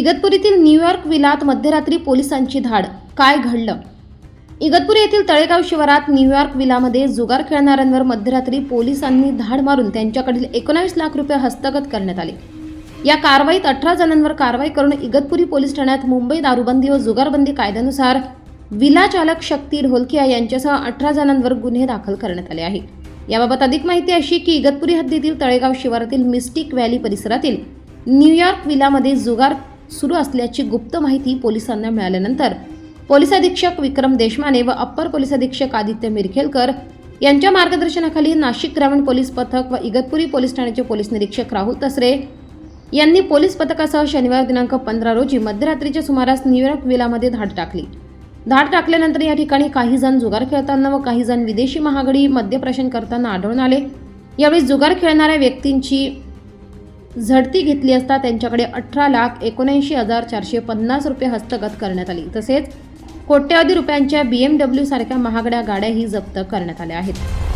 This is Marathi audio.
इगतपुरीतील न्यूयॉर्क विलात मध्यरात्री पोलिसांची धाड. काय घडलं? इगतपुरी येथील तळेगाव शिवारात न्यूयॉर्क विलामध्ये जुगार खेळणाऱ्यांवर मध्यरात्री पोलिसांनी धाड मारून त्यांच्याकडील एकोणावीस लाख रुपये हस्तगत करण्यात आले. या कारवाईत अठरा जणांवर कारवाई करून इगतपुरी पोलीस ठाण्यात मुंबई दारूबंदी व जुगारबंदी कायद्यानुसार विला चालक शक्ती ढोलकिया यांच्यासह अठरा जणांवर गुन्हे दाखल करण्यात आले आहे. याबाबत अधिक माहिती अशी की इगतपुरी हद्दीतील तळेगाव शिवारातील मिस्टिक व्हॅली परिसरातील न्यूयॉर्क विलामध्ये जुगार सुरू असल्याची गुप्त माहिती पोलिसांना मिळाल्यानंतर पोलीस अधीक्षक विक्रम देशमाने व अप्पर पोलीस अधीक्षक आदित्य मिरखेलकर यांच्या मार्गदर्शनाखाली नाशिक ग्रामीण पोलीस पथक व इगतपुरी पोलीस ठाण्याचे पोलीस निरीक्षक राहुल तसरे यांनी पोलीस पथकासह शनिवार दिनांक पंधरा रोजी मध्यरात्रीच्या सुमारास न्यूयॉर्क विलामध्ये धाड टाकली. धाड टाकल्यानंतर या ठिकाणी काही जण जुगार खेळताना व काही जण विदेशी महागडी मद्यप्राशन करताना आढळून आले. यावेळी जुगार खेळणाऱ्या व्यक्तींची झडती घेतली असता त्यांच्याकडे अठरा लाख एकोणऐंशी हजार चारशे पन्नास रुपये हस्तगत करण्यात आली. तसेच कोट्यवधी रुपयांच्या बी एम डब्ल्यू सारख्या महागड्या गाड्याही जप्त करण्यात आल्या आहेत.